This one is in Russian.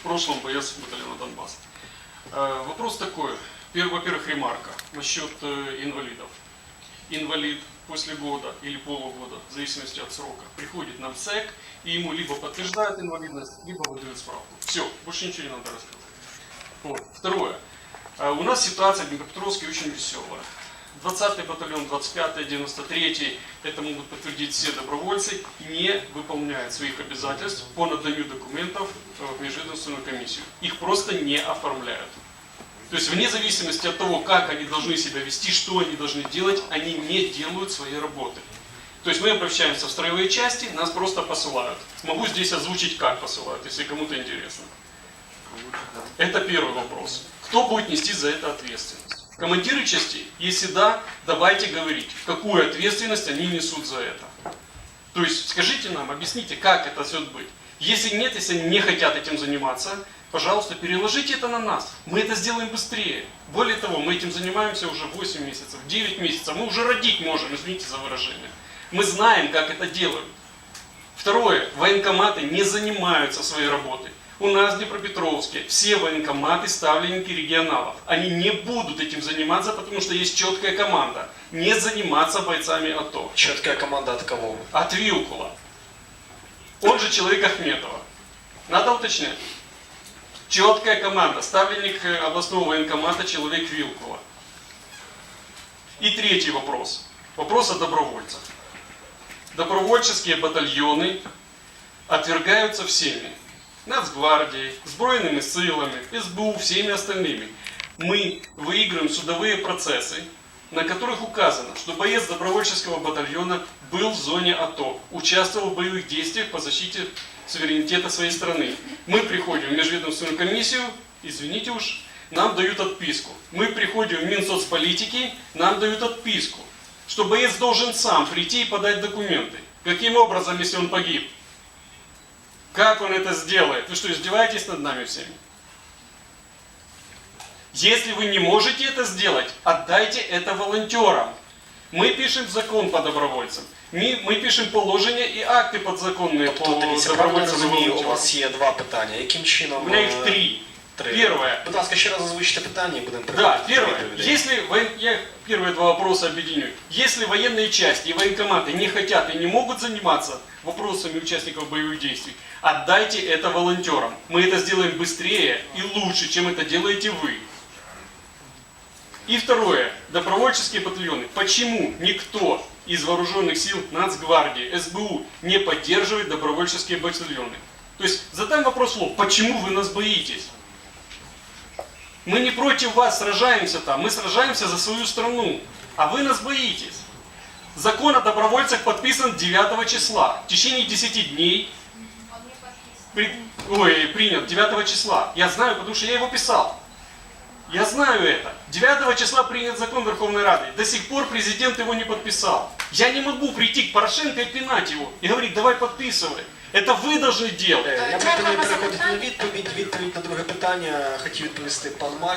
в прошлом боец батальона Донбасс. Э, Вопрос такой. Пер- Во-первых, ремарка насчет э, инвалидов. Инвалид после года или полугода, в зависимости от срока, приходит на МСЭК, и ему либо подтверждают инвалидность, либо выдают справку. Все, больше ничего не надо рассказывать. Вот. Второе. Э, У нас ситуация в Днепропетровске очень веселая. 20-й батальон, 25-й, 93-й, это могут подтвердить все добровольцы, не выполняют своих обязательств по наданию документов э, в межведомственную комиссию. Их просто не оформляют. То есть вне зависимости от того, как они должны себя вести, что они должны делать, они не делают своей работы. То есть мы обращаемся в строевые части, нас просто посылают. Могу здесь озвучить, как посылают, если кому-то интересно. Это первый вопрос. Кто будет нести за это ответственность? Командиры частей? Если да, давайте говорить, какую ответственность они несут за это. То есть скажите нам, объясните, как это все быть. Если нет, если они не хотят этим заниматься, пожалуйста, переложите это на нас. Мы это сделаем быстрее. Более того, мы этим занимаемся уже 8 месяцев, 9 месяцев. Мы уже родить можем, извините за выражение. Мы знаем, как это делают. Второе. Военкоматы не занимаются своей работой. У нас в Днепропетровске все военкоматы ставленники регионалов. Они не будут этим заниматься, потому что есть четкая команда. Не заниматься бойцами АТО. Четкая команда от кого? От Вилкула. Он же человек Ахметова. Надо уточнять. Четкая команда. Ставленник э, областного военкомата человек Вилкула. И третий вопрос. Вопрос о добровольцах. Добровольческие батальоны отвергаются всеми. Нацгвардией, Збройными силами, СБУ, всеми остальными. Мы выигрываем судовые процессы, на которых указано, что боец добровольческого батальона был в зоне АТО, участвовал в боевых действиях по защите суверенитета своей страны. Мы приходим в межведомственную комиссию, извините уж, нам дают отписку. Мы приходим в Минсоцполитики, нам дают отписку, что боец должен сам прийти и подать документы. Каким образом, если он погиб? Как он это сделает? Вы что, издеваетесь над нами всеми? Если вы не можете это сделать, отдайте это волонтерам. Мы пишем закон по добровольцам. Мы, мы пишем положення і акти підзаконні по Тобто, дивіться, правильно добровольцям і розумію, у волонтерам. вас є два питання. Яким чином... У меня их е, три. три. Первое. Будь ласка, ще раз озвучите питання і будемо Да, переходити до первое. відповідей. Если воен- я первые два вопроса объединю. Если военные части и военкоматы не хотят и не могут заниматься вопросами участников боевых действий, отдайте это волонтерам. Мы это сделаем быстрее и лучше, чем это делаете вы. И второе. Добровольческие батальоны. Почему никто из вооруженных сил Нацгвардии, СБУ не поддерживает добровольческие батальоны? То есть задам вопрос в лоб. Почему вы нас боитесь? Мы не против вас сражаемся там, мы сражаемся за свою страну, а вы нас боитесь. Закон о добровольцах подписан 9 числа. В течение 10 дней при- ой, принят 9 числа. Я знаю, потому что я его писал. Я знаю это. 9 числа принят закон Верховной Рады. До сих пор президент его не подписал. Я не могу прийти к Порошенко и пинать его и говорить, давай подписывай. Это вы должны делать. Е, Я Черга пропоную на переходити запитання. на відповідь. Відповідь на друге питання хотів відповісти пан Маль.